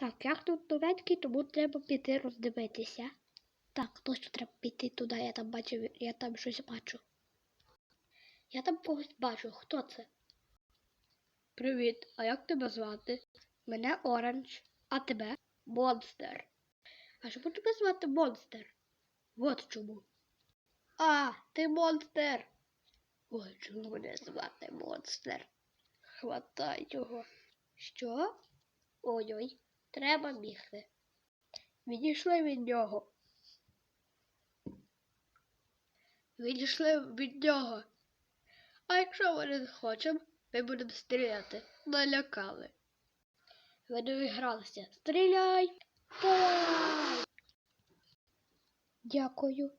Так, я тут новенький, тому треба піти роздивитися. Так, точно треба піти туди, я там бачив, я там щось бачу. Я там когось бачу. Хто це? Привіт, а як тебе звати? Мене Оранж, а тебе? Монстер. А чому тебе звати Монстер? От чому. А, ти монстер. Ой, чому мене звати монстер? Хватай його. Що? Ой-ой, треба бігти. Відійшли від нього. Відійшли від нього. А якщо ми не хочемо, ми будемо стріляти. Налякали. Ви доігралися. Стріляй! Дякую.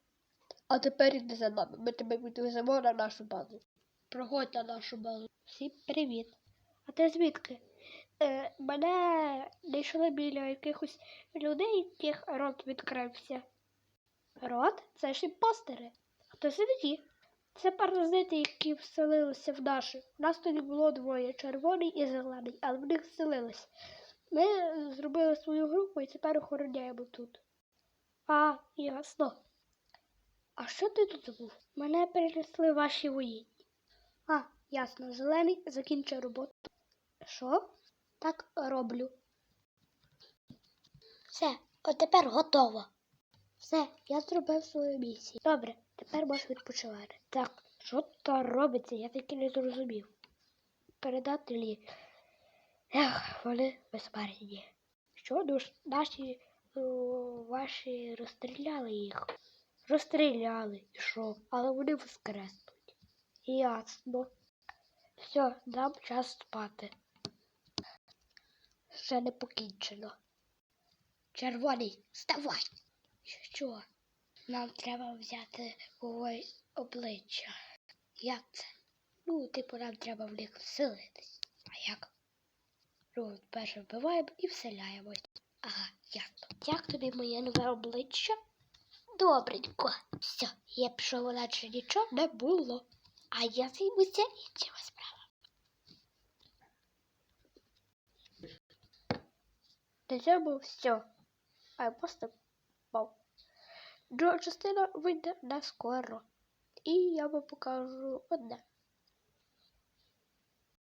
А тепер іди за нами. Ми тебе відвеземо на нашу базу. Проходь на нашу базу. Всім привіт. А ти звідки? Е, мене знайшли біля якихось людей, яких рот відкрився. Рот? Це ж імпостери. Хто сидить? Це паразити, які вселилися в наші. У нас тоді було двоє червоний і зелений, але в них вселилися. Ми зробили свою групу і тепер охороняємо тут. А, ясно. А що ти тут забув? Мене перенесли ваші воїнні. А, ясно, зелений закінчив роботу. Що? Так роблю. Все, от тепер готово. Все, я зробив свою місію. Добре, тепер можеш відпочивати. Так, що то робиться, я таки не зрозумів. Передати лі. Ех, вони безпарні. Що душ, наші ваші розстріляли їх. Розстріляли, і що? Але вони воскреснуть. Ясно. Все, нам час спати. Ще не покінчено. Червоний, вставай. Що? Нам треба взяти овой обличчя. Як це? Ну, типу, нам треба в них вселитись. А як? Ну, перше вбиваємо і вселяємось. Ага, ясно. Як тобі моє нове обличчя? Добренько. Все, я пішов, наче нічого не було. А я займуся іншими На цьому все. А я просто впав. Друга частина вийде на скоро. І я вам покажу одне.